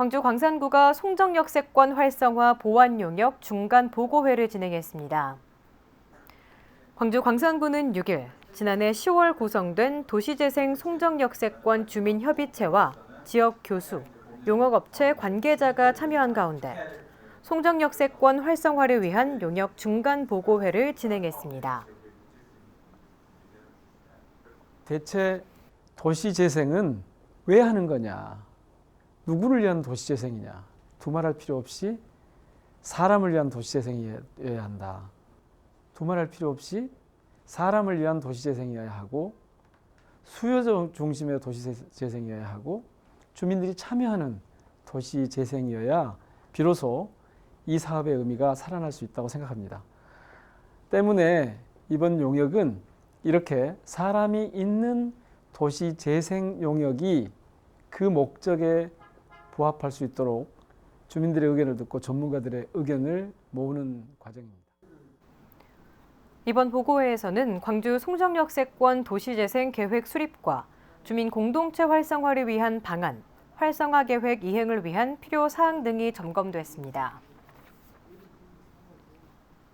광주 광산구가 송정역세권 활성화 보완 용역 중간 보고회를 진행했습니다. 광주 광산구는 6일 지난해 10월 구성된 도시재생 송정역세권 주민협의체와 지역 교수, 용역업체 관계자가 참여한 가운데 송정역세권 활성화를 위한 용역 중간 보고회를 진행했습니다. 대체 도시 재생은 왜 하는 거냐? 누구를 위한 도시 재생이냐? 두말할 필요 없이 사람을 위한 도시 재생이어야 한다. 두말할 필요 없이 사람을 위한 도시 재생이어야 하고 수요 중심의 도시 재생이어야 하고 주민들이 참여하는 도시 재생이어야 비로소 이 사업의 의미가 살아날 수 있다고 생각합니다. 때문에 이번 용역은 이렇게 사람이 있는 도시 재생 용역이 그 목적에 부합할 수 있도록 주민들의 의견을 듣고 전문가들의 의견을 모으는 과정입니다. 이번 보고회에서는 광주 송정역세권 도시재생 계획 수립과 주민 공동체 활성화를 위한 방안, 활성화 계획 이행을 위한 필요 사항 등이 점검됐습니다.